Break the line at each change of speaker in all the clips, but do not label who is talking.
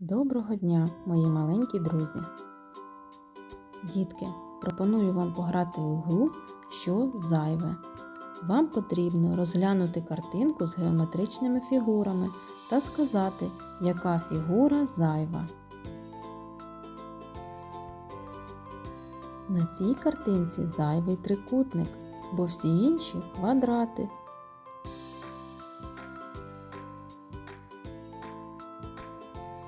Доброго дня, мої маленькі друзі. Дітки, пропоную вам пограти у гру Що зайве. Вам потрібно розглянути картинку з геометричними фігурами та сказати, яка фігура зайва. На цій картинці зайвий трикутник, бо всі інші квадрати.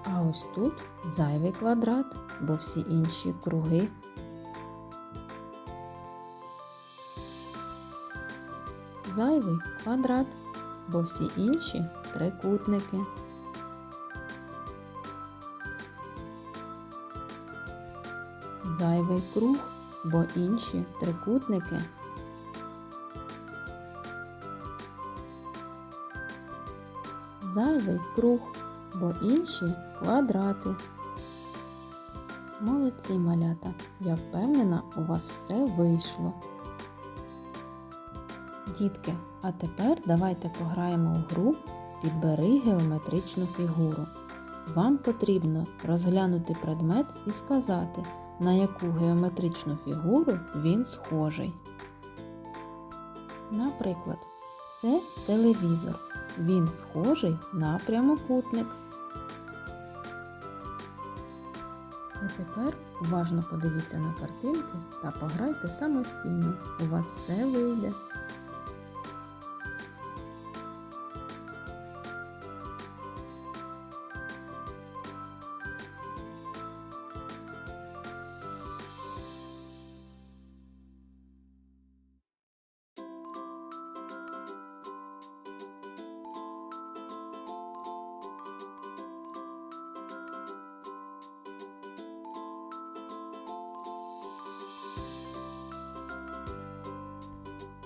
А ось тут зайвий квадрат, бо всі інші круги. Зайвий квадрат, бо всі інші трикутники. Зайвий круг, бо інші трикутники. Зайвий круг, бо інші квадрати. Молодці малята, я впевнена, у вас все вийшло. Дітки, а тепер давайте пограємо у гру Підбери геометричну фігуру. Вам потрібно розглянути предмет і сказати, на яку геометричну фігуру він схожий. Наприклад, це телевізор. Він схожий на прямокутник. А тепер уважно подивіться на картинки та пограйте самостійно. У вас все вийде.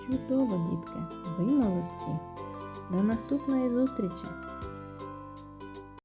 Чудово, дітки! Ви молодці! До наступної зустрічі!